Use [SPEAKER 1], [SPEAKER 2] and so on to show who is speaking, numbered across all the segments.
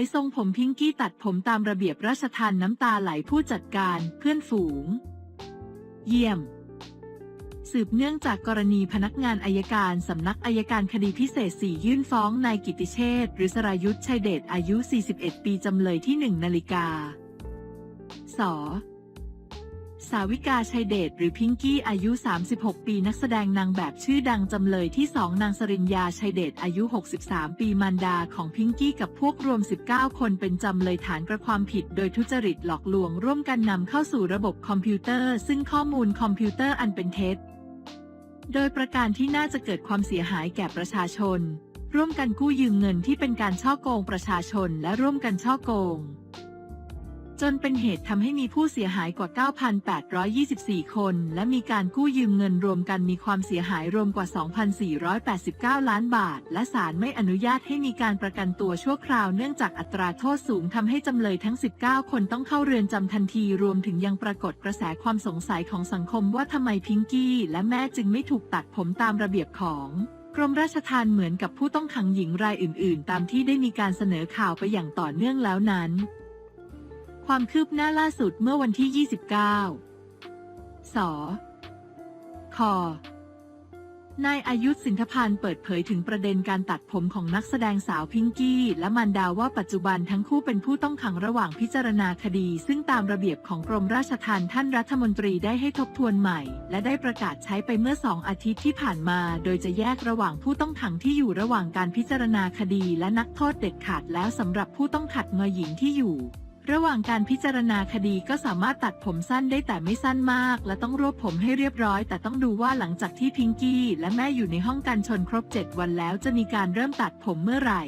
[SPEAKER 1] ยทรงผมพิงกี้ตัดผมตามระเบียบราชทานน้ำตาไหลผู้จัดการเพื่อนฝูง เยี่ยม สืบเนื่องจากกรณีพนักงานอายการสำนักอายการคดีพิเศษ 4 ยื่นฟ้องนายกิติเชษฐ์หรือสรายุทธชัยเดชอายุ 41 ปีจำเลยที่ 1 นาฬิกาส สาวิกาชัยเดชหรือพิงกี้อายุ 36 ปีนักแสดงนางแบบชื่อดังจำเลยที่ 2 นางสริญญาชัยเดชอายุ 63 ปีมารดาของพิงกี้กับพวกรวม 19 คนเป็นจำเลยฐานกระความผิด โดยทุจริตหลอกลวงร่วมกันนำเข้าสู่ระบบคอมพิวเตอร์ ซึ่งข้อมูลคอมพิวเตอร์อันเป็นเท็จ โดยประการที่น่าจะเกิดความเสียหายแก่ประชาชน ร่วมกันกู้ยืมเงินที่เป็นการช่อโกงประชาชน และร่วมกันช่อโกง จนเป็นเหตุทำให้มีผู้เสียหายกว่า 9,824 คน และมีการกู้ยืมเงินรวมกันมีความเสียหายรวมกว่า 2,489 ล้านบาท และศาลไม่อนุญาตให้มีการประกันตัวชั่วคราวเนื่องจากอัตราโทษสูงทำให้จำเลยทั้ง 19 คนต้องเข้าเรือนจำทันที รวมถึงยังปรากฏกระแสความสงสัยของสังคมว่าทำไมพิงกี้และแม่จึงไม่ถูกตัดผมตามระเบียบของกรมราชทัณฑ์เหมือนกับผู้ต้องขังหญิงรายอื่น ๆ ตามที่ได้มีการเสนอข่าวไปอย่างต่อเนื่องแล้วนั้น ความคืบหน้าล่าสุดเมื่อวันที่ 29 สคนายอายุธสินทพันธ์เปิดเผยถึงประเด็นการตัดผมของนักแสดงสาวพิงกี้ และมันดาว่าปัจจุบันทั้งคู่เป็นผู้ต้องขังระหว่างพิจารณาคดี ซึ่งตามระเบียบของกรมราชทัณฑ์ท่านรัฐมนตรีได้ให้ทบทวนใหม่ และได้ประกาศใช้ไปเมื่อสองอาทิตย์ที่ผ่านมา โดยจะแยกระหว่างผู้ต้องขังที่อยู่ระหว่างการพิจารณาคดี และนักโทษเด็ดขาดแล้วสำหรับผู้ต้องขัดเงอหญิงที่อยู่ ระหว่างการพิจารณาคดีก็สามารถตัดผมสั้นได้แต่ไม่สั้นมาก และต้องรวบผมให้เรียบร้อย แต่ต้องดูว่าหลังจากที่พิงกี้ และแม่อยู่ในห้องการชนครบ 7 วันแล้วจะมีการเริ่มตัดผมเมื่อไหร่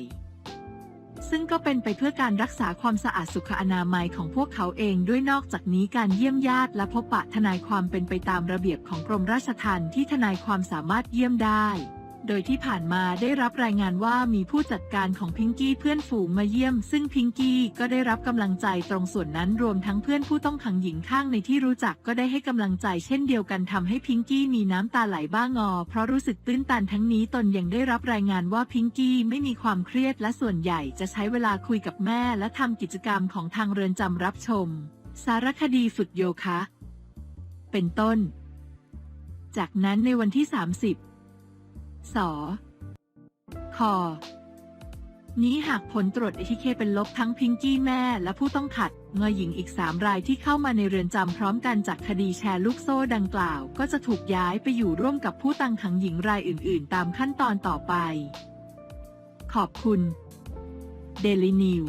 [SPEAKER 1] ซึ่งก็เป็นไปเพื่อการรักษาความสะอาดสุขอนามัยของพวกเขาเองด้วยนอกจากนี้การเยี่ยมญาติและพบปะทนายความเป็นไปตามระเบียบของกรมราชทัณฑ์ที่ทนายความสามารถเยี่ยมได้ โดยที่ผ่านมาได้รับรายงานว่ามีผู้จัดการของพิงกี้เพื่อนฝูงมาเยี่ยม ซึ่งพิงกี้ก็ได้รับกำลังใจตรงส่วนนั้นรวมทั้งเพื่อนผู้ต้องขังหญิงข้างในที่รู้จักก็ได้ให้กำลังใจเช่นเดียวกันทำให้พิงกี้มีน้ำตาไหลบ้างอเพราะรู้สึกตื้นตันทั้งนี้ตนยังได้รับรายงานว่าพิงกี้ไม่มีความเครียดและส่วนใหญ่จะใช้เวลาคุยกับแม่ และทำกิจกรรมของทางเรือนจำรับชม สารคดีฝึกโยคะ เป็นต้น จากนั้นในวันที่ 30 สคอนี้หากผลตรวจเอทีเคเป็นลบทั้งพิงกี้แม่และผู้ต้องขัดเงอหญิงอีก 3 รายที่เข้ามาในเรือนจำพร้อมกันจากคดีแชร์ลูกโซ่ดังกล่าว ก็จะถูกย้ายไปอยู่ร่วมกับผู้ตังขังหญิงรายอื่น ๆ ตามขั้นตอนต่อไป ขอบคุณ Daily New